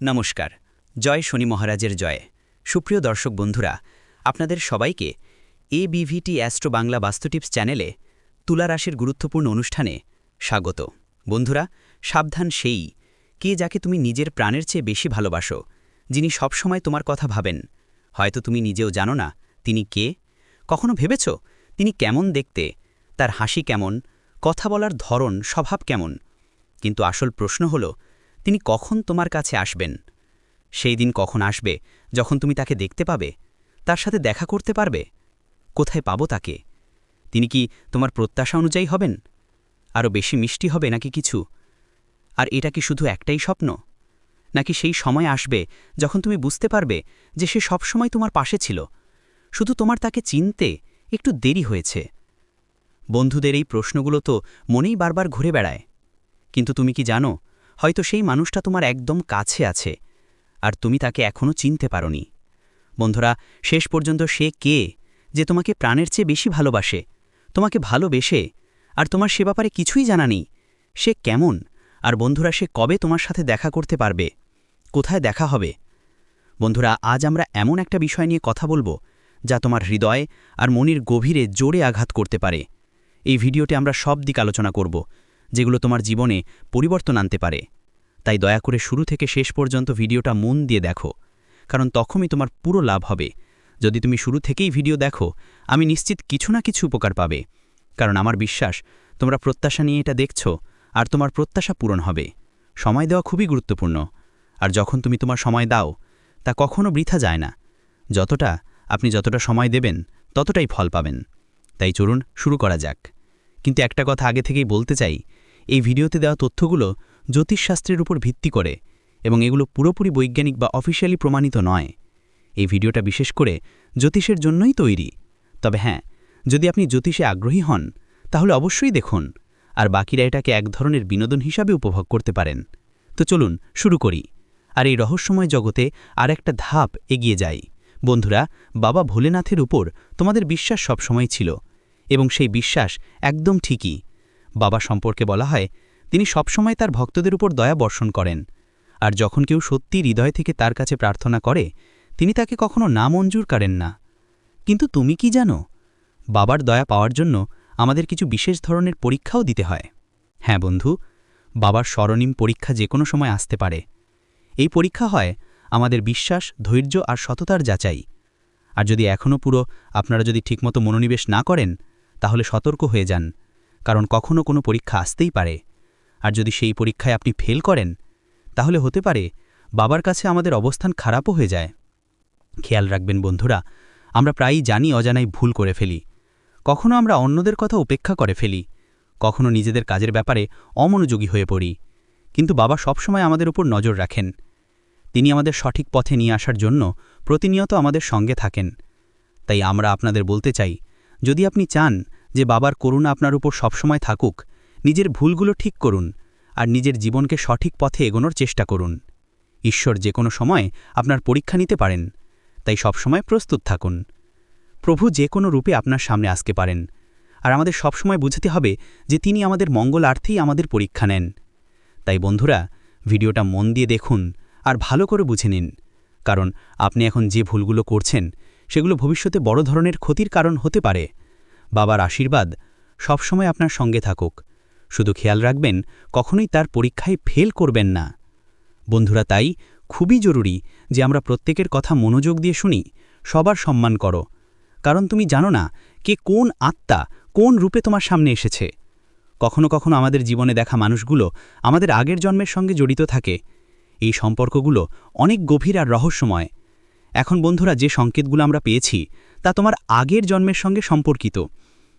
নমস্কার, জয় শনি মহারাজের জয়। সুপ্রিয় দর্শক বন্ধুরা, আপনাদের সবাইকে এ বিভিটি অ্যাস্ট্রো বাংলা বাস্তুটিপস চ্যানেলে তুলা রাশির গুরুত্বপূর্ণ অনুষ্ঠানে স্বাগত। বন্ধুরা, সাবধান সেই, কে যাকে তুমি নিজের প্রাণের চেয়ে বেশি ভালোবাসো, যিনি সবসময় তোমার কথা ভাবেন। হয়তো তুমি নিজেও জানো না, তিনি কে? কখনো ভেবেছ, তিনি কেমন দেখতে, তার হাসি কেমন, কথা বলার ধরন, স্বভাব কেমন? কিন্তু আসল প্রশ্ন হলো তিনি কখন তোমার কাছে আসবেন? সেই দিন কখন আসবে, যখন তুমি তাকে দেখতে পাবে? তার সাথে দেখা করতে পারবে? কোথায় পাবো তাকে? তিনি কি তোমার প্রত্যাশা অনুযায়ী হবেন? আরও বেশি মিষ্টি হবে নাকি কিছু? আর এটা কি শুধু একটাই স্বপ্ন? নাকি সেই সময় আসবে, যখন তুমি বুঝতে পারবে যে সে সবসময় তোমার পাশে ছিল? শুধু তোমার তাকে চিনতে একটু দেরি হয়েছে। বন্ধুদের এই প্রশ্নগুলো তো মনেই বারবার ঘুরে বেড়ায়। কিন্তু তুমি কি জানো হয়তো সেই মানুষটা তোমার একদম কাছে আছে, আর তুমি তাকে এখনও চিনতে পারোনি। বন্ধুরা, শেষ পর্যন্ত সে কে যে তোমাকে প্রাণের চেয়ে বেশি ভালোবাসে, তোমাকে ভালোবেসে, আর তোমার সে ব্যাপারে কিছুই জানা নেই, সে কেমন, আর বন্ধুরা, সে কবে তোমার সাথে দেখা করতে পারবে, কোথায় দেখা হবে? বন্ধুরা, আজ আমরা এমন একটা বিষয় নিয়ে কথা বলব, যা তোমার হৃদয় আর মনির গভীরে জোরে আঘাত করতে পারে। এই ভিডিওতে আমরা সব দিক আলোচনা করব যেগুলো তোমার জীবনে পরিবর্তন আনতে পারে। তাই দয়া করে শুরু থেকে শেষ পর্যন্ত ভিডিওটা মন দিয়ে দেখো, কারণ তখনই তোমার পুরো লাভ হবে। যদি তুমি শুরু থেকেই ভিডিও দেখো, আমি নিশ্চিত কিছু না কিছু উপকার পাবে। কারণ আমার বিশ্বাস, তোমরা প্রত্যাশা নিয়ে এটা দেখছ, আর তোমার প্রত্যাশা পূরণ হবে। সময় দেওয়া খুবই গুরুত্বপূর্ণ। আর যখন তুমি তোমার সময় দাও, তা কখনো বৃথা যায় না। যতটা আপনি যতটা সময় দেবেন, ততটাই ফল পাবেন। তাই চলুন শুরু করা যাক। কিন্তু একটা কথা আগে থেকেই বলতে চাই এই ভিডিওতে দেওয়া তথ্যগুলো জ্যোতিষশাস্ত্রের উপর ভিত্তি করে এবং এগুলো পুরোপুরি বৈজ্ঞানিক বা অফিসিয়ালি প্রমাণিত নয়। এই ভিডিওটা বিশেষ করে জ্যোতিষের জন্যই তৈরি। তবে হ্যাঁ যদি আপনি জ্যোতিষে আগ্রহী হন, তাহলে অবশ্যই দেখুন, আর বাকিরা এটাকে এক ধরনের বিনোদন হিসাবে উপভোগ করতে পারেন। তো চলুন শুরু করি। আর এই রহস্যময় জগতে আর একটা ধাপ এগিয়ে যাই। বন্ধুরা, বাবা ভোলেনাথের উপর তোমাদের বিশ্বাস সবসময় ছিল এবং সেই বিশ্বাস একদম ঠিকই। বাবা সম্পর্কে বলা হয়, তিনি সবসময় তার ভক্তদের উপর দয়া বর্ষণ করেন। আর যখন কেউ সত্যি হৃদয় থেকে তার কাছে প্রার্থনা করে, তিনি তাকে কখনো না মঞ্জুর করেন না। কিন্তু তুমি কি জানো, বাবার দয়া পাওয়ার জন্য আমাদের কিছু বিশেষ ধরনের পরীক্ষাও দিতে হয়। হ্যাঁ বন্ধু, বাবার স্মরণীম পরীক্ষা যে কোনো সময় আসতে পারে। এই পরীক্ষা হয় আমাদের বিশ্বাস, ধৈর্য আর সততার যাচাই। আর যদি এখনও পুরো আপনারা যদি ঠিকমতো মনোনিবেশ না করেন, তাহলে সতর্ক হয়ে যান। কারণ কখনও কোনো পরীক্ষা আসতেই পারে। আর যদি সেই পরীক্ষায় আপনি ফেল করেন, তাহলে হতে পারে বাবার কাছে আমাদের অবস্থান খারাপও হয়ে যায়। খেয়াল রাখবেন বন্ধুরা, আমরা প্রায়ই জানি অজানায় ভুল করে ফেলি। কখনো আমরা অন্যদের কথা উপেক্ষা করে ফেলি। কখনো নিজেদের কাজের ব্যাপারে অমনোযোগী হয়ে পড়ি। কিন্তু বাবা সবসময় আমাদের উপর নজর রাখেন। তিনি আমাদের সঠিক পথে নিয়ে আসার জন্য প্রতিনিয়ত আমাদের সঙ্গে থাকেন। তাই আমরা আপনাদের বলতে চাই, যদি আপনি চান যে বাবার করুণা আপনার উপর সবসময় থাকুক, নিজের ভুলগুলো ঠিক করুন আর নিজের জীবনকে সঠিক পথে এগোনোর চেষ্টা করুন। ঈশ্বর যে কোনো সময় আপনার পরীক্ষা নিতে পারেন, তাই সবসময় প্রস্তুত থাকুন। প্রভু যে কোনো রূপে আপনার সামনে আসতে পারেন আর আমাদের সবসময় বুঝতে হবে যে তিনি আমাদের মঙ্গলার্থেই আমাদের পরীক্ষা নেন। তাই বন্ধুরা, ভিডিওটা মন দিয়ে দেখুন আর ভালো করে বুঝে নিন, কারণ আপনি এখন যে ভুলগুলো করছেন, সেগুলো ভবিষ্যতে বড় ধরনের ক্ষতির কারণ হতে পারে। বাবার আশীর্বাদ সবসময় আপনার সঙ্গে থাকুক। শুধু খেয়াল রাখবেন, কখনোই তার পরীক্ষায় ফেল করবেন না। বন্ধুরা, তাই খুবই জরুরি যে আমরা প্রত্যেকের কথা মনোযোগ দিয়ে শুনি, সবার সম্মান করো। কারণ তুমি জানো না কে কোন আত্মা কোন রূপে তোমার সামনে এসেছে। কখনো কখনো আমাদের জীবনে দেখা মানুষগুলো আমাদের আগের জন্মের সঙ্গে জড়িত থাকে। এই সম্পর্কগুলো অনেক গভীর আর রহস্যময়। এখন বন্ধুরা, যে সংকেতগুলো আমরা পেয়েছি তা তোমার আগের জন্মের সঙ্গে সম্পর্কিত।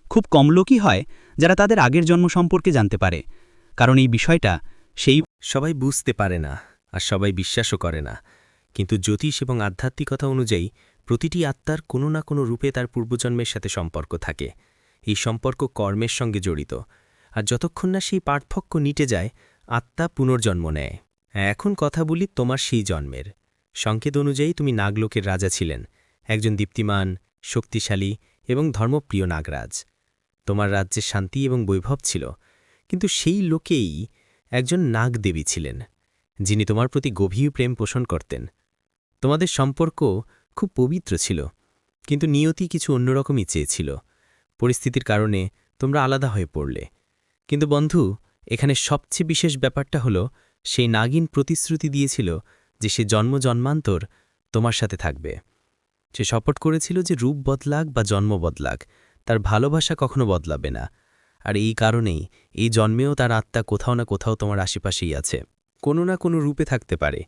খুব কম লোকই হয় যারা তাদের আগের জন্ম সম্পর্কে জানতে পারে। কারণ এই বিষয়টা সেই সবাই বুঝতে পারে না আর সবাই বিশ্বাসও করে না। কিন্তু জ্যোতিষ এবং আধ্যাত্মিকতা অনুযায়ী প্রতিটি আত্মার কোনো না কোনো রূপে তার পূর্বজন্মের সাথে সম্পর্ক থাকে। এই সম্পর্ক কর্মের সঙ্গে জড়িত। আর যতক্ষণ না সেই পার্থক্য নিটে যায়, আত্মা পুনর্জন্ম নেয়। এখন কথা বলি তোমার সেই জন্মের। সংকেত অনুযায়ী তুমি নাগলোকের রাজা ছিলেন। একজন দীপ্তিমান শক্তিশালী এবং ধর্মপ্রিয় নাগরাজ। তোমার রাজ্যে শান্তি এবং বৈভব ছিল, কিন্তু সেই লোকেই একজন নাগদেবী ছিলেন, যিনি তোমার প্রতি গভীর প্রেম পোষণ করতেন। তোমাদের সম্পর্ক খুব পবিত্র ছিল, কিন্তু নিয়তি কিছু অন্যরকমই চেয়েছিল। পরিস্থিতির কারণে তোমরা আলাদা হয়ে পড়লে। কিন্তু বন্ধু, এখানে সবচেয়ে বিশেষ ব্যাপারটা হলো, সেই নাগিন প্রতিশ্রুতি দিয়েছিল যে সে জন্ম জন্মান্তর তোমার সাথে থাকবে। সে শপথ করেছিল যে রূপ বদলাক বা জন্ম বদলাক, তার ভালোবাসা কখনো বদলাবে না। আর এই কারণেই এই জন্মেও তার আত্মা কোথাও না কোথাও তোমার আশেপাশেই আছে। কোনো না কোনো রূপে থাকতে পারে।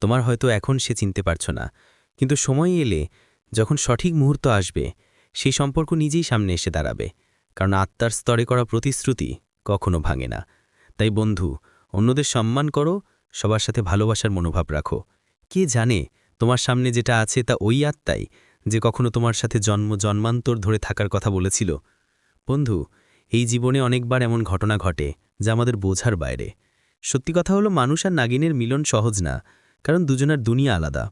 তোমার হয়তো এখন সে চিনতে পারছ না। কিন্তু সময় এলে যখন সঠিক মুহূর্ত আসবে, সেই সম্পর্ক নিজেই সামনে এসে দাঁড়াবে। কারণ আত্মার স্তরে করা প্রতিশ্রুতি কখনো ভাঙে না। তাই বন্ধু, অন্যদের সম্মান করো, সবার সাথে ভালোবাসার মনোভাব রাখো। কে জানে তোমার সামনে যেটা আছে তা ওই আত্মাই যে কখনো তোমার সাথে জন্ম, জন্মান্তর ধরে থাকার কথা বলেছিল। বন্ধু, এই জীবনে অনেকবার এমন ঘটনা ঘটে যা আমাদের বোঝার বাইরে। সত্যি কথা হলো, মানুষ আর নাগিনের মিলন সহজ না, কারণ দুজনার দুনিয়া আলাদা।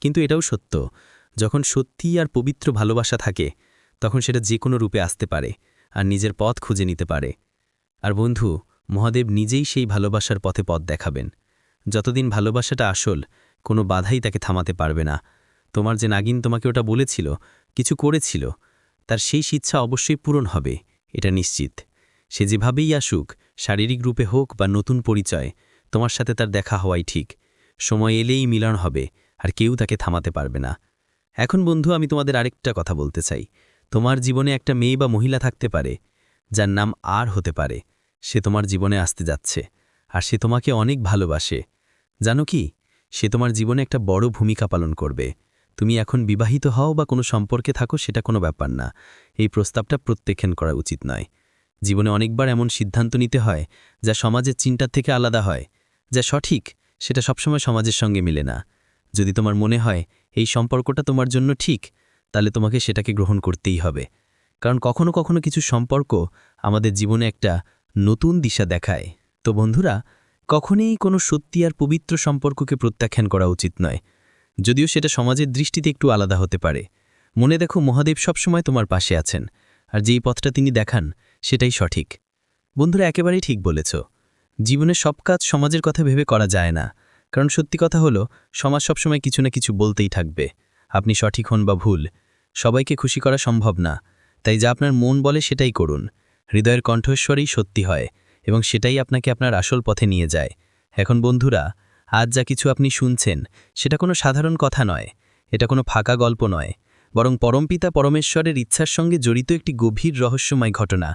কিন্তু এটাও সত্য, যখন সত্যি আর পবিত্র ভালোবাসা থাকে, তখন সেটা যে কোনো রূপে আসতে পারে আর নিজের পথ খুঁজে নিতে পারে। আর বন্ধু, মহাদেব নিজেই সেই ভালোবাসার পথে পথ দেখাবেন। যতদিন ভালোবাসাটা আসল, কোনো বাধাই তাকে থামাতে পারবে না। তোমার যে নাগিন তোমাকে ওটা বলেছিল, কিছু করেছিল, তার সেই ইচ্ছা অবশ্যই পূরণ হবে, এটা নিশ্চিত। সে যেভাবেই আসুক, শারীরিক রূপে হোক বা নতুন পরিচয়, তোমার সাথে তার দেখা হওয়াই ঠিক। সময় এলেই মিলন হবে, আর কেউ তাকে থামাতে পারবে না। এখন বন্ধু, আমি তোমাদের আরেকটা কথা বলতে চাই। তোমার জীবনে একটা মেয়ে বা মহিলা থাকতে পারে, যার নাম আর হতে পারে। সে তোমার জীবনে আসতে যাচ্ছে, আর সে তোমাকে অনেক ভালোবাসে। জানো কি? সে তোমার জীবনে একটা বড় ভূমিকা পালন করবে। তুমি এখন বিবাহিত হও বা কোনো সম্পর্কে থাকো, সেটা কোনো ব্যাপার না। এই প্রস্তাবটা প্রত্যেক্ষণ করা উচিত নয়। জীবনে অনেকবার এমন সিদ্ধান্ত নিতে হয়, যা সমাজের চিন্তার থেকে আলাদা হয়। যা সঠিক, সেটা সবসময় সমাজের সঙ্গে মিলে না। যদি তোমার মনে হয়, এই সম্পর্কটা তোমার জন্য ঠিক, তাহলে তোমাকে সেটাকে গ্রহণ করতেই হবে। কারণ কখনো কখনো কিছু সম্পর্ক আমাদের জীবনে একটা নতুন দিশা দেখায়। তো বন্ধুরা কখনই কোনো সত্যি আর পবিত্র সম্পর্ককে প্রত্যাখ্যান করা উচিত নয়। যদিও সেটা সমাজের দৃষ্টিতে একটু আলাদা হতে পারে। মনে দেখো মহাদেব সবসময় তোমার পাশে আছেন, আর যেই পথটা তিনি দেখান, সেটাই সঠিক। বন্ধুরা, একেবারেই ঠিক বলেছ। জীবনের সব কাজ সমাজের কথা ভেবে করা যায় না। কারণ সত্যি কথা হলো, সমাজ সবসময় কিছু না কিছু বলতেই থাকবে। আপনি সঠিক হন বা ভুল, সবাইকে খুশি করা সম্ভব না। তাই যা আপনার মন বলে সেটাই করুন। হৃদয়ের কণ্ঠস্বরেই সত্যি হয়। এবং সেটাই আপনাকে আপনার আসল পথে নিয়ে যায়। এখন বন্ধুরা, আজ যা কিছু আপনি শুনছেন, সেটা কোনো সাধারণ কথা নয়। এটা কোনো ফাঁকা গল্প নয়। বরং পরমপিতা পরমেশ্বরের ইচ্ছার সঙ্গে জড়িত একটি গভীর রহস্যময় ঘটনা।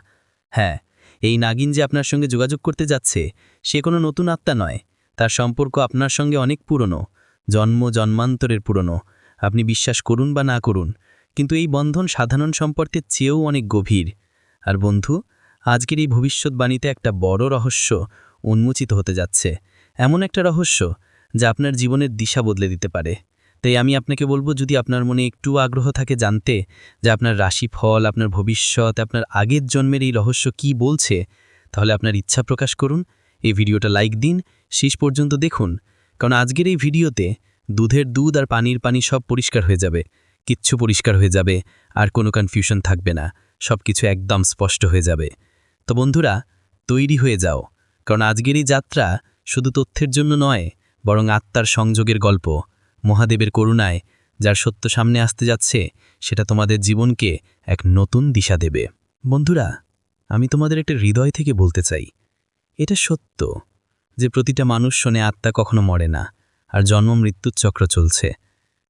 হ্যাঁ এই নাগিন যে আপনার সঙ্গে যোগাযোগ করতে যাচ্ছে, সে কোনো নতুন আত্মা নয়। তার সম্পর্ক আপনার সঙ্গে অনেক পুরনো, জন্ম জন্মান্তরের পুরনো। আপনি বিশ্বাস করুন বা না করুন, কিন্তু এই বন্ধন সাধারণ সম্পর্কের চেয়েও অনেক গভীর। আর বন্ধু আজকের এই ভবিষ্যৎবাণীতে একটা বড় রহস্য উন্মোচিত হতে যাচ্ছে। এমন একটা রহস্য যা আপনার জীবনের দিশা বদলে দিতে পারে। তাই আমি আপনাকে বলব, যদি আপনার মনে একটু আগ্রহ থাকে জানতে যে আপনার রাশিফল, আপনার ভবিষ্যৎ, আপনার আগের জন্মের এই রহস্য কি বলছে, তাহলে আপনার ইচ্ছা প্রকাশ করুন। এই ভিডিওটা লাইক দিন। শেষ পর্যন্ত দেখুন। কারণ আজকের এই ভিডিওতে দুধের দুধ আর পানির পানি সব পরিষ্কার হয়ে যাবে। কিচ্ছু পরিষ্কার হয়ে যাবে। আর কোনো কনফিউশন থাকবে না। সব কিছু একদম স্পষ্ট হয়ে যাবে। তো বন্ধুরা, তৈরি হয়ে যাও। কারণ আজকের এই যাত্রা শুধু তথ্যের জন্য নয়, বরং আত্মার সংযোগের গল্প। মহাদেবের করুণায় যার সত্য সামনে আসতে যাচ্ছে, সেটা তোমাদের জীবনকে এক নতুন দিশা দেবে। বন্ধুরা, আমি তোমাদের একটা হৃদয় থেকে বলতে চাই। এটা সত্য যে প্রতিটা মানুষ শোনে আত্মা কখনো মরে না, আর জন্ম মৃত্যুর চক্র চলছে।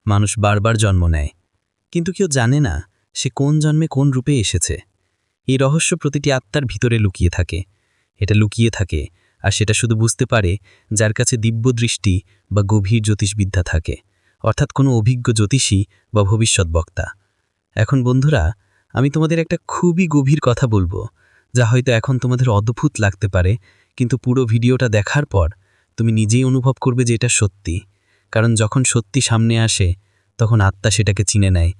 মানুষ বারবার জন্ম নেয়, কিন্তু কেউ জানে না সে কোন জন্মে কোন রূপে এসেছে। এই রহস্য প্রতিটি আত্মার ভিতরে লুকিয়ে থাকে। এটা লুকিয়ে থাকে আর সেটা শুধু বুঝতে পারে যার কাছে দিব্য দৃষ্টি বা গভীর জ্যোতিষবিদ্যা থাকে, অর্থাৎ কোনো অভিজ্ঞ জ্যোতিষী বা ভবিষ্যৎ বক্তা। এখন বন্ধুরা, আমি তোমাদের একটা খুবই গভীর কথা বলব, যা হয়তো এখন তোমাদের অদ্ভুত লাগতে পারে, কিন্তু পুরো ভিডিওটা দেখার পর তুমি নিজেই অনুভব করবে যে এটা সত্যি। কারণ যখন সত্যি সামনে আসে, তখন আত্মা সেটাকে চিনে নেয়,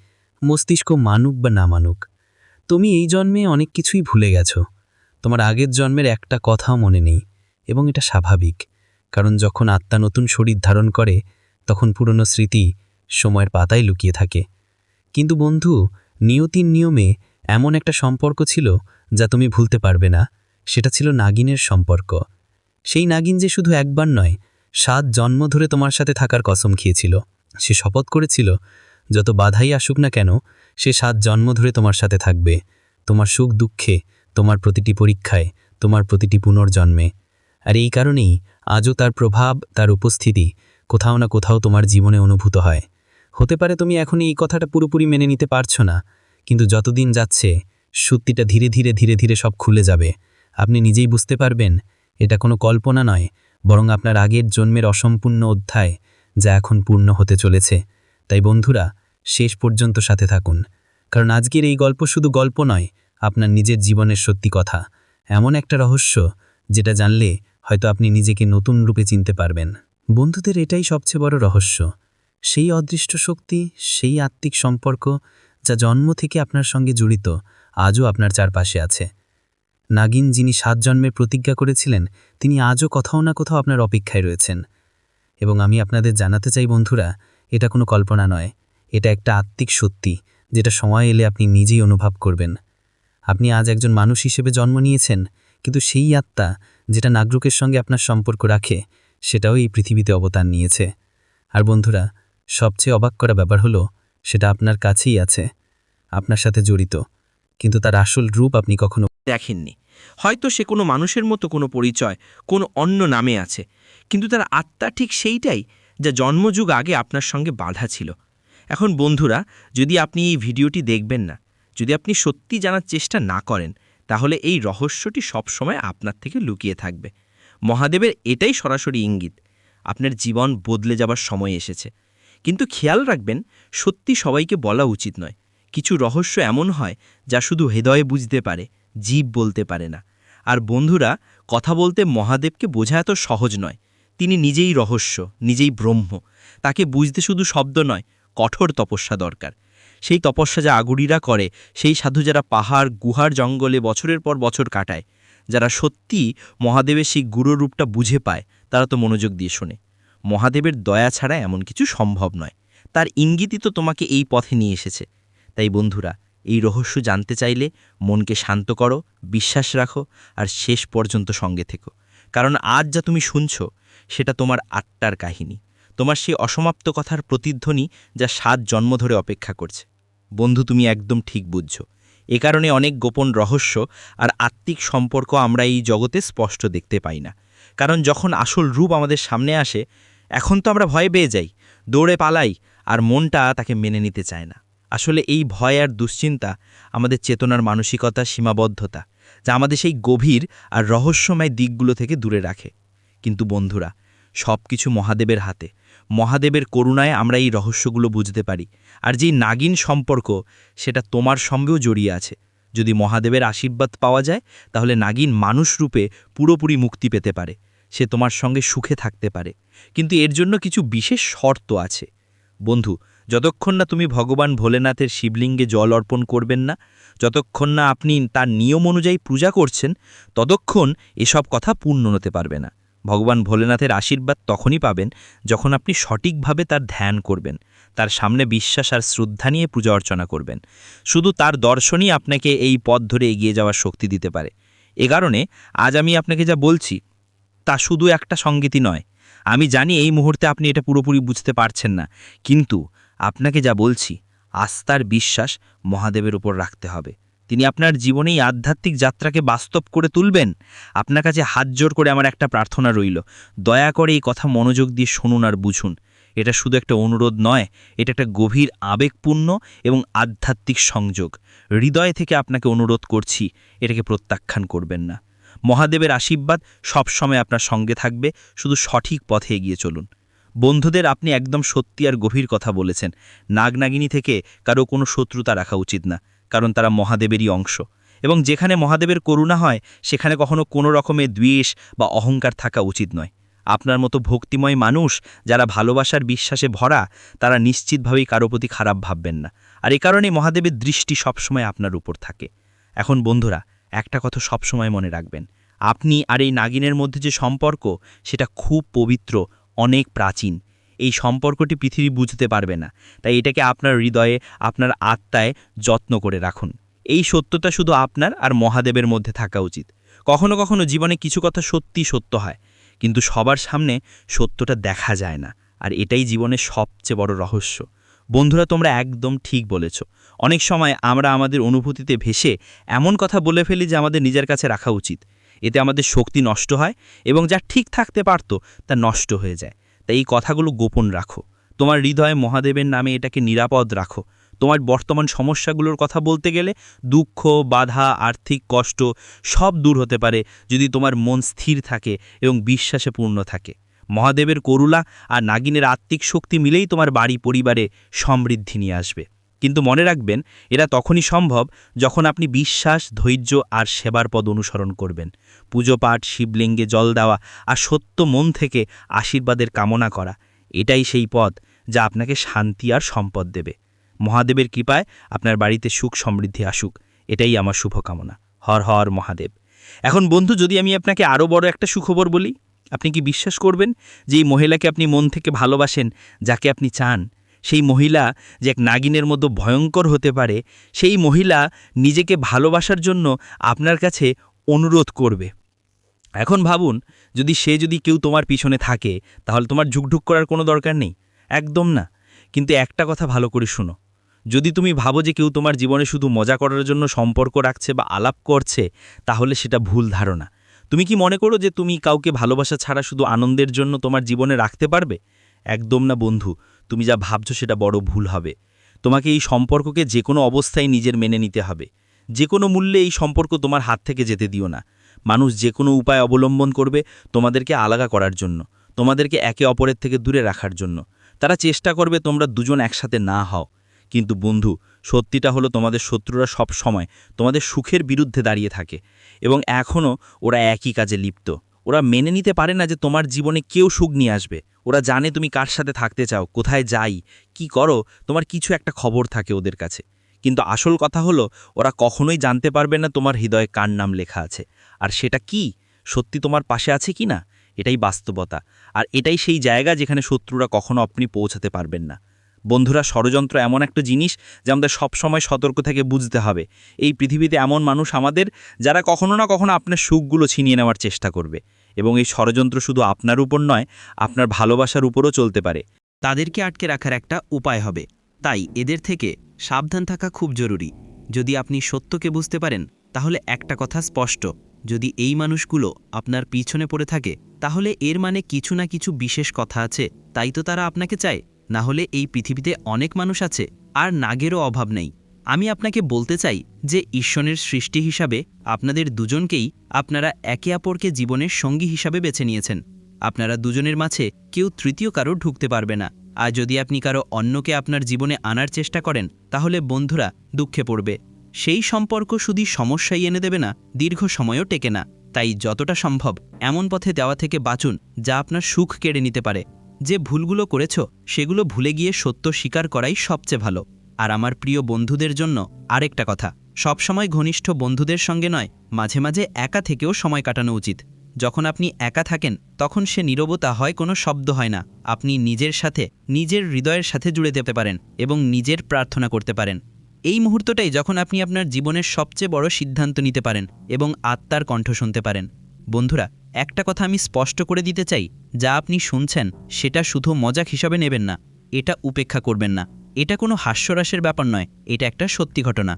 মস্তিষ্ক মানুক বা না মানুক। তুমি এই জন্মে অনেক কিছুই ভুলে গেছো। তোমার আগের জন্মের একটা কথাও মনে নেই, এবং এটা স্বাভাবিক, কারণ যখন আত্মা নতুন শরীর ধারণ করে, তখন পুরনো স্মৃতি সময়ের পাতায় লুকিয়ে থাকে। কিন্তু বন্ধু, নিয়তির নিয়মে এমন একটা সম্পর্ক ছিল যা তুমি ভুলতে পারবে না, সেটা ছিল নাগিনের সম্পর্ক। সেই নাগিন যে শুধু একবার নয়, সাত জন্ম ধরে তোমার সাথে থাকার কসম খেয়েছিল। সে শপথ করেছিল, যত বাধাই আসুক না কেন সে সাত জন্ম ধরে তোমার সাথে থাকবে। তোমার সুখ দুঃখে, তোমার প্রতিটি পরীক্ষায়, তোমার প্রতিটি পুনর্জন্মে। আর এই কারণেই আজও তার প্রভাব, তার উপস্থিতি কোথাও না কোথাও তোমার জীবনে অনুভূত হয়। হতে পারে তুমি এখন এই কথাটা পুরোপুরি মেনে নিতে পারছ না, কিন্তু যতদিন যাচ্ছে, সত্যিটা ধীরে ধীরে ধীরে ধীরে সব খুলে যাবে। আপনি নিজেই বুঝতে পারবেন, এটা কোনো কল্পনা নয়, বরং আপনার আগের জন্মের অসম্পূর্ণ অধ্যায় যা এখন পূর্ণ হতে চলেছে। তাই বন্ধুরা শেষ পর্যন্ত সাথে থাকুন। কারণ আজকের এই গল্প শুধু গল্প নয়, আপনার নিজের জীবনের সত্যি কথা। এমন একটা রহস্য, যেটা জানলে হয়তো আপনি নিজেকে নতুন রূপে চিনতে পারবেন। বন্ধুদের এটাই সবচেয়ে বড় রহস্য। সেই অদৃষ্ট শক্তি, সেই আত্মিক সম্পর্ক, যা জন্ম থেকে আপনার সঙ্গে জড়িত, আজও আপনার চারপাশে আছে। নাগিন যিনি সাত জন্মের প্রতিজ্ঞা করেছিলেন, তিনি আজও কোথাও না কোথাও আপনার অপেক্ষায় রয়েছেন। এবং আমি আপনাদের জানাতে চাই, বন্ধুরা, এটা কোনো কল্পনা নয়। এটা একটা আত্মিক সত্যি, যেটা সময় এলে আপনি নিজেই অনুভব করবেন। আপনি আজ একজন মানুষ হিসেবে জন্ম নিয়েছেন, কিন্তু সেই আত্মা যেটা নাগরিকের সঙ্গে আপনার সম্পর্ক রাখে, সেটাও এই পৃথিবীতে অবতার নিয়েছে। আর বন্ধুরা, সবচেয়ে অবাক করা ব্যাপার হলো, সেটা আপনার কাছেই আছে, আপনার সাথে জড়িত, কিন্তু তার আসল রূপ আপনি কখনো দেখেননি। হয়তো সে কোনো মানুষের মতো কোনো পরিচয়, কোনো অন্য নামে আছে, কিন্তু তার আত্মা ঠিক সেইটাই যা জন্মযুগ আগে আপনার সঙ্গে বাধা ছিল। এখন বন্ধুরা, যদি আপনি এই ভিডিওটি দেখবেন না, যদি আপনি সত্যি জানার চেষ্টা না করেন, তাহলে এই রহস্যটি সবসময় আপনার থেকে লুকিয়ে থাকবে। মহাদেবের এটাই সরাসরি ইঙ্গিত, আপনার জীবন বদলে যাবার সময় এসেছে। কিন্তু খেয়াল রাখবেন, সত্যি সবাইকে বলা উচিত নয়। কিছু রহস্য এমন হয়, যা শুধু হৃদয়ে বুঝতে পারে, জীব বলতে পারে না। আর বন্ধুরা, কথা বলতে মহাদেবকে বোঝা এত সহজ নয়। তিনি নিজেই রহস্য, নিজেই ব্রহ্ম। তাকে বুঝতে শুধু শব্দ নয় কঠোর তপস্যা দরকার। সেই তপস্যা যা আগুরিরা করে, সেই সাধু যারা পাহাড়, গুহার জঙ্গলে বছরের পর বছর কাটায়, যারা সত্যি মহাদেবের সেই গুরু রূপটা বুঝে পায়, তারা তো মনোযোগ দিয়ে শোনে। মহাদেবের দয়া ছাড়া এমন কিছু সম্ভব নয়। তার ইঙ্গিতই তো তোমাকে এই পথে নিয়ে এসেছে। তাই বন্ধুরা, এই রহস্য জানতে চাইলে মনকে শান্ত করো, বিশ্বাস রাখো, আর শেষ পর্যন্ত সঙ্গে থেকো। কারণ আজ যা তুমি শুনছ, সেটা তোমার আত্মার কাহিনী। তোমার সেই অসমাপ্ত কথার প্রতিধ্বনি যা সাত জন্ম ধরে অপেক্ষা করছে। বন্ধু, তুমি একদম ঠিক বুঝছ। এ কারণে অনেক গোপন রহস্য আর আত্মিক সম্পর্ক আমরা এই জগতে স্পষ্ট দেখতে পাই না। কারণ যখন আসল রূপ আমাদের সামনে আসে, এখন তো আমরা ভয় পেয়ে যাই, দৌড়ে পালাই, আর মনটা তাকে মেনে নিতে চায় না। আসলে এই ভয় আর দুশ্চিন্তা আমাদের চেতনার মানসিকতা, সীমাবদ্ধতা, যা আমাদের সেই গভীর আর রহস্যময় দিকগুলো থেকে দূরে রাখে। কিন্তু বন্ধুরা সব কিছু মহাদেবের হাতে। মহাদেবের করুণায় আমরা এই রহস্যগুলো বুঝতে পারি। আর যেই নাগিন সম্পর্ক, সেটা তোমার সঙ্গেও জড়িয়ে আছে। যদি মহাদেবের আশীর্বাদ পাওয়া যায়, তাহলে নাগিন মানুষ রূপে পুরোপুরি মুক্তি পেতে পারে। সে তোমার সঙ্গে সুখে থাকতে পারে। কিন্তু এর জন্য কিছু বিশেষ শর্ত আছে। বন্ধু, যতক্ষণ না তুমি ভগবান ভোলেনাথের শিবলিঙ্গে জল অর্পণ করবেন না, যতক্ষণ না আপনি তার নিয়ম অনুযায়ী পূজা করছেন, ততক্ষণ এসব কথা পূর্ণ হতে পারবে না। ভগবান ভোলেনাথের আশীর্বাদ তখনই পাবেন যখন আপনি সঠিকভাবে তার ধ্যান করবেন, তার সামনে বিশ্বাস আর শ্রদ্ধা নিয়ে পূজা অর্চনা করবেন। শুধু তার দর্শনই আপনাকে এই পথ ধরে এগিয়ে যাওয়ার শক্তি দিতে পারে। এ কারণে আজ আমি আপনাকে যা বলছি, তা শুধু একটা সঙ্গীতই নয়। আমি জানি এই মুহূর্তে আপনি এটা পুরোপুরি বুঝতে পারছেন না, কিন্তু আপনাকে যা বলছি, আস্থার বিশ্বাস মহাদেবের উপর রাখতে হবে। তিনি আপনার জীবনেই আধ্যাত্মিক যাত্রাকে বাস্তব করে তুলবেন? আপনার কাছে হাত জোর করে আমার একটা প্রার্থনা রইল। দয়া করে এই কথা মনোযোগ দিয়ে শুনুন আর বুঝুন। এটা শুধু একটা অনুরোধ নয়, এটা একটা গভীর আবেগপূর্ণ এবং আধ্যাত্মিক সংযোগ। হৃদয় থেকে আপনাকে অনুরোধ করছি, এটাকে প্রত্যাখ্যান করবেন না। মহাদেবের আশীর্বাদ সবসময় আপনার সঙ্গে থাকবে, শুধু সঠিক পথে এগিয়ে চলুন। বন্ধুদের আপনি একদম সত্যি আর গভীর কথা বলেছেন। নাগনাগিনী থেকে কারও কোনো শত্রুতা রাখা উচিত না। কারণ তারা মহাদেবেরই অংশ। এবং যেখানে মহাদেবের করুণা হয়, সেখানে কখনো কোনো রকমের দ্বেষ বা অহংকার থাকা উচিত নয়। আপনার মতো ভক্তিময় মানুষ যারা ভালোবাসার বিশ্বাসে ভরা, তারা নিশ্চিতভাবেই কারও প্রতি খারাপ ভাববেন না। আর এ কারণে মহাদেবের দৃষ্টি সবসময় আপনার উপর থাকে। এখন বন্ধুরা, একটা কথা সবসময় মনে রাখবেন। আপনি আর এই নাগিনের মধ্যে যে সম্পর্ক, সেটা খুব পবিত্র, অনেক প্রাচীন। এই সম্পর্কটি পৃথিবী বুঝতে পারবে না। তাই এটাকে আপনার হৃদয়ে, আপনার আত্মায় যত্ন করে রাখুন। এই সত্যতা শুধু আপনার আর মহাদেবের মধ্যে থাকা উচিত। কখনো কখনো জীবনে কিছু কথা সত্যি সত্য হয়, কিন্তু সবার সামনে সত্যটা দেখা যায় না, আর এটাই জীবনের সবচেয়ে বড় রহস্য। বন্ধুরা, তোমরা একদম ঠিক বলেছ। অনেক সময় আমরা আমাদের অনুভূতিতে ভেসে এমন কথা বলে ফেলি যে আমাদের নিজের কাছে রাখা উচিত। এতে আমাদের শক্তি নষ্ট হয় এবং যা ঠিক থাকতে পারত তা নষ্ট হয়ে যায়। তাই এই কথাগুলো গোপন রাখো। তোমার হৃদয়ে মহাদেবের নামে এটাকে নিরাপদ রাখো। তোমার বর্তমান সমস্যাগুলোর কথা বলতে গেলে দুঃখ, বাধা, আর্থিক কষ্ট সব দূর হতে পারে যদি তোমার মন স্থির থাকে এবং বিশ্বাসে পূর্ণ থাকে। মহাদেবের করুলা আর নাগিনের আত্মিক শক্তি মিলেই তোমার বাড়ি, পরিবারে সমৃদ্ধি নিয়ে আসবে। কিন্তু মনে রাখবেন, এরা তখনই সম্ভব যখন আপনি বিশ্বাস, ধৈর্য আর সেবার পদ অনুসরণ করবেন। পুজো পাঠ, শিবলিঙ্গে জল দেওয়া আর সত্য মন থেকে আশীর্বাদের কামনা করা, এটাই সেই পথ যা আপনাকে শান্তি আর সম্পদ দেবে। মহাদেবের কৃপায় আপনার বাড়িতে সুখ সমৃদ্ধি আসুক, এটাই আমার শুভকামনা। হর হর মহাদেব। এখন বন্ধু, যদি আমি আপনাকে আরও বড় একটা সুখবর বলি, আপনি কি বিশ্বাস করবেন যে এই মহিলাকে আপনি মন থেকে ভালোবাসেন, যাকে আপনি চান? সেই মহিলা যে এক নাগিনের মতো ভয়ঙ্কর হতে পারে, সেই মহিলা নিজেকে ভালোবাসার জন্য আপনার কাছে অনুরোধ করবে। এখন ভাবুন, যদি সে যদি কেউ তোমার পিছনে থাকে, তাহলে তোমার ঝুকঢুক করার কোনো দরকার নেই। একদম না। কিন্তু একটা কথা ভালো করে শুনো। যদি তুমি ভাবো যে কেউ তোমার জীবনে শুধু মজা করার জন্য সম্পর্ক রাখছে বা আলাপ করছে, তাহলে সেটা ভুল ধারণা। তুমি কি মনে করো যে তুমি কাউকে ভালোবাসা ছাড়া শুধু আনন্দের জন্য তোমার জীবনে রাখতে পারবে? একদম না বন্ধু, তুমি যা ভাবছ সেটা বড় ভুল হবে। তোমাকে এই সম্পর্ককে যে কোনো অবস্থায় নিজের মেনে নিতে হবে। যে কোনো মূল্যে এই সম্পর্ক তোমার হাত থেকে যেতে দিও না। মানুষ যে কোনো উপায় অবলম্বন করবে তোমাদেরকে আলাদা করার জন্য, তোমাদেরকে একে অপরের থেকে দূরে রাখার জন্য। তারা চেষ্টা করবে তোমরা দুজন একসাথে না হও। কিন্তু বন্ধু, সত্যিটা হলো তোমাদের শত্রুরা সব সময় তোমাদের সুখের বিরুদ্ধে দাঁড়িয়ে থাকে এবং এখনও ওরা একই কাজে লিপ্ত। ওরা মেনে নিতে পারে না যে তোমার জীবনে কেউ সুখ নিয়ে আসবে। ওরা জানে তুমি কার সাথে থাকতে চাও, কোথায় যাই, কি করো, তোমার কিছু একটা খবর থাকে ওদের কাছে। কিন্তু আসল কথা হলো, ওরা কখনোই জানতে পারবে না তোমার হৃদয়ে কার নাম লেখা আছে। আর সেটা কি? সত্যি তোমার পাশে আছে কি না? এটাই বাস্তবতা। আর এটাই সেই জায়গা যেখানে শত্রুরা কখনো আপনি পৌঁছাতে পারবেন না। বন্ধুরা, ষড়যন্ত্র এমন একটা জিনিস যে আমাদের সবসময় সতর্ক থেকে বুঝতে হবে। এই পৃথিবীতে এমন মানুষ আমাদের যারা কখনো না কখনো আপনার সুখগুলো ছিনিয়ে নেওয়ার চেষ্টা করবে এবং এই ষড়যন্ত্র শুধু আপনার উপর নয়, আপনার ভালোবাসার উপরও চলতে পারে। তাদেরকে আটকে রাখার একটা উপায় হবে। তাই এদের থেকে সাবধান থাকা খুব জরুরি। যদি আপনি সত্যকে বুঝতে পারেন, তাহলে একটা কথা স্পষ্ট। যদি এই মানুষগুলো আপনার পিছনে পড়ে থাকে, তাহলে এর মানে কিছু না কিছু বিশেষ কথা আছে। তাই তো তারা আপনাকে চায়। না হলে এই পৃথিবীতে অনেক মানুষ আছে, আর নাগেরও অভাব নেই। আমি আপনাকে বলতে চাই যে ঈশ্বরের সৃষ্টি হিসাবে আপনাদের দুজনকেই আপনারা একে অপরকে জীবনের সঙ্গী হিসাবে বেছে নিয়েছেন। আপনারা দুজনের মাঝে কেউ তৃতীয় কারও ঢুকতে পারবে না। আর যদি আপনি কারও অন্যকে আপনার জীবনে আনার চেষ্টা করেন, তাহলে বন্ধুরা দুঃখে পড়বে। সেই সম্পর্ক শুধু সমস্যাই এনে দেবে না, দীর্ঘ সময়ও টেকে না। তাই যতটা সম্ভব এমন পথে দেওয়া থেকে বাঁচুন, যা আপনার সুখ কেড়ে নিতে পারে। যে ভুলগুলো করেছ, সেগুলো ভুলে গিয়ে সত্য স্বীকার করাই সবচেয়ে ভালো। আর আমার প্রিয় বন্ধুদের জন্য আরেকটা কথা, সবসময় ঘনিষ্ঠ বন্ধুদের সঙ্গে নয়, মাঝে মাঝে একা থেকেও সময় কাটানো উচিত। যখন আপনি একা থাকেন, তখন সে নীরবতা হয়, কোনো শব্দ হয় না। আপনি নিজের সাথে, নিজের হৃদয়ের সাথে জুড়ে যেতে পারেন এবং নিজের প্রার্থনা করতে পারেন। এই মুহূর্তটাই যখন আপনি আপনার জীবনের সবচেয়ে বড় সিদ্ধান্ত নিতে পারেন এবং আত্মার কণ্ঠ শুনতে পারেন। বন্ধুরা একটা কথা আমি স্পষ্ট করে দিতে চাই, যা আপনি শুনছেন, সেটা শুধু মজাক হিসাবে নেবেন না, এটা উপেক্ষা করবেন না। এটা কোনো হাস্যরাসের ব্যাপার নয়, এটা একটা সত্যি ঘটনা।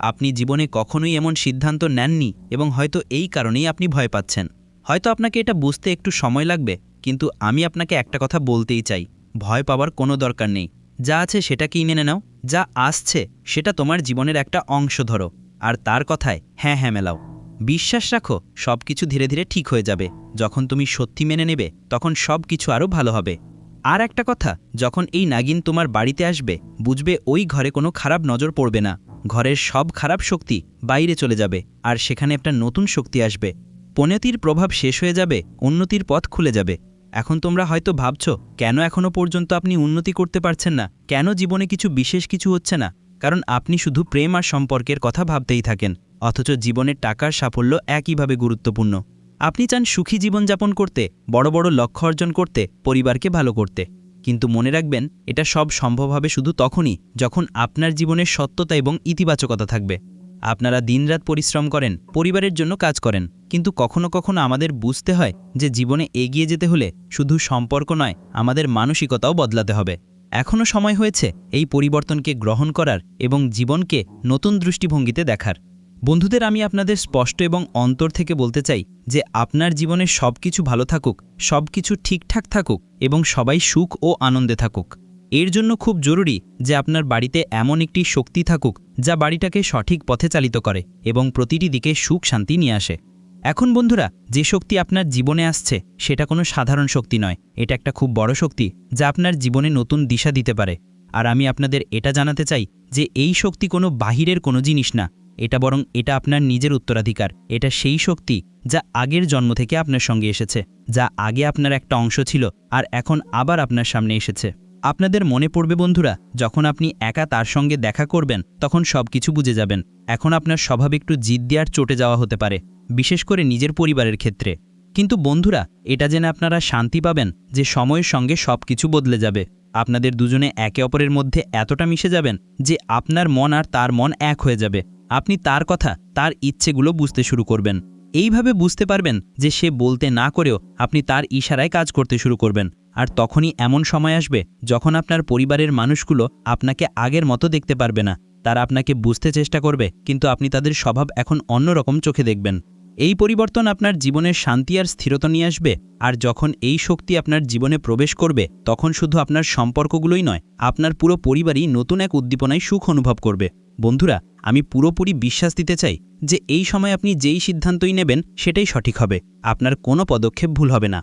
আপনি জীবনে কখনোই এমন সিদ্ধান্ত নেননি এবং হয়তো এই কারণেই আপনি ভয় পাচ্ছেন। হয়তো আপনাকে এটা বুঝতে একটু সময় লাগবে, কিন্তু আমি আপনাকে একটা কথা বলতেই চাই, ভয় পাওয়ার কোনো দরকার নেই। যা আছে সেটাকেই মেনে নাও, যা আসছে সেটা তোমার জীবনের একটা অংশ ধরো, আর তার কথায় হ্যাঁ হ্যাঁ মেলাও। বিশ্বাস রাখো সব কিছু ধীরে ধীরে ঠিক হয়ে যাবে। যখন তুমি সত্যি মেনে নেবে, তখন সব কিছু আরও ভালো হবে। আর একটা কথা, যখন এই নাগিন তোমার বাড়িতে আসবে, বুঝবে ওই ঘরে কোনো খারাপ নজর পড়বে না। ঘরের সব খারাপ শক্তি বাইরে চলে যাবে, আর সেখানে একটা নতুন শক্তি আসবে। পনেতির প্রভাব শেষ হয়ে যাবে, উন্নতির পথ খুলে যাবে। এখন তোমরা হয়তো ভাবছ, কেন এখনও পর্যন্ত আপনি উন্নতি করতে পারছেন না? কেন জীবনে কিছু বিশেষ কিছু হচ্ছে না? কারণ আপনি শুধু প্রেম আর সম্পর্কের কথা ভাবতেই থাকেন। অথচ জীবনের টাকার সাফল্য একইভাবে গুরুত্বপূর্ণ। আপনি চান সুখী জীবনযাপন করতে, বড় বড় লক্ষ্য অর্জন করতে, পরিবারকে ভালো করতে। কিন্তু মনে রাখবেন, এটা সব সম্ভব হবে শুধু তখনই যখন আপনার জীবনের সত্যতা এবং ইতিবাচকতা থাকবে। আপনারা দিনরাত পরিশ্রম করেন, পরিবারের জন্য কাজ করেন। কিন্তু কখনো কখনো আমাদের বুঝতে হয় যে জীবনে এগিয়ে যেতে হলে শুধু সম্পর্ক নয়, আমাদের মানসিকতাও বদলাতে হবে। এখনও সময় হয়েছে এই পরিবর্তনকে গ্রহণ করার এবং জীবনকে নতুন দৃষ্টিভঙ্গিতে দেখার। বন্ধুদের আমি আপনাদের স্পষ্ট এবং অন্তর থেকে বলতে চাই যে আপনার জীবনে সব কিছু ভালো থাকুক সব কিছু ঠিকঠাক থাকুক এবং সবাই সুখ ও আনন্দে থাকুক। এর জন্য খুব জরুরি যে আপনার বাড়িতে এমন একটি শক্তি থাকুক যা বাড়িটাকে সঠিক পথে চালিত করে এবং প্রতিটি দিকে সুখ শান্তি নিয়ে আসে। এখন বন্ধুরা, যে শক্তি আপনার জীবনে আসছে, সেটা কোনো সাধারণ শক্তি নয়। এটা একটা খুব বড় শক্তি যা আপনার জীবনে নতুন দিশা দিতে পারে। আর আমি আপনাদের এটা জানাতে চাই যে এই শক্তি কোনো বাহিরের কোনো জিনিস না এটা বরং এটা আপনার নিজের উত্তরাধিকার। এটা সেই শক্তি যা আগের জন্ম থেকে আপনার সঙ্গে এসেছে, যা আগে আপনার একটা অংশ ছিল আর এখন আবার আপনার সামনে এসেছে। আপনাদের মনে পড়বে বন্ধুরা, যখন আপনি একা তার সঙ্গে দেখা করবেন, তখন সব কিছু বুঝে যাবেন। এখন আপনার স্বভাব একটু জিদ দেওয়ার চটে যাওয়া হতে পারে, বিশেষ করে নিজের পরিবারের ক্ষেত্রে। কিন্তু বন্ধুরা, এটা যেন আপনারা শান্তি পাবেন যে সময়ের সঙ্গে সব কিছু বদলে যাবে। আপনাদের দুজনে একে অপরের মধ্যে এতটা মিশে যাবেন যে আপনার মন আর তার মন এক হয়ে যাবে। আপনি তার কথা, তার ইচ্ছেগুলো বুঝতে শুরু করবেন। এইভাবে বুঝতে পারবেন যে সে বলতে না করেও আপনি তার ইশারায় কাজ করতে শুরু করবেন। আর তখনই এমন সময় আসবে যখন আপনার পরিবারের মানুষগুলো আপনাকে আগের মতো দেখতে পারবে না। তারা আপনাকে বুঝতে চেষ্টা করবে, কিন্তু আপনি তাদের স্বভাব এখন অন্যরকম চোখে দেখবেন। এই পরিবর্তন আপনার জীবনের শান্তি আর স্থিরতা নিয়ে আসবে, আর যখন এই শক্তি আপনার জীবনে প্রবেশ করবে, তখন শুধু আপনার সম্পর্কগুলোই নয়, আপনার পুরো পরিবারই নতুন এক উদ্দীপনায় সুখ অনুভব করবে। বন্ধুরা, আমি পুরোপুরি বিশ্বাস দিতে চাই যে এই সময় আপনি যেই সিদ্ধান্তই নেবেন সেটাই সঠিক হবে, আপনার কোনো পদক্ষেপ ভুল হবে না।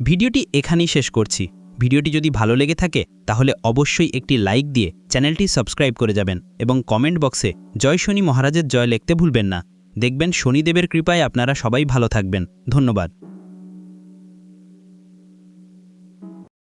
ভিডিওটি এখানেই শেষ করছি। ভিডিওটি যদি ভালো লেগে থাকে, তাহলে অবশ্যই একটি লাইক দিয়ে চ্যানেলটি সাবস্ক্রাইব করে যাবেন এবং কমেন্ট বক্সে জয় শনি মহারাজের জয় লিখতে ভুলবেন না। দেখবেন শনিদেবের কৃপায় আপনারা সবাই ভালো থাকবেন। ধন্যবাদ।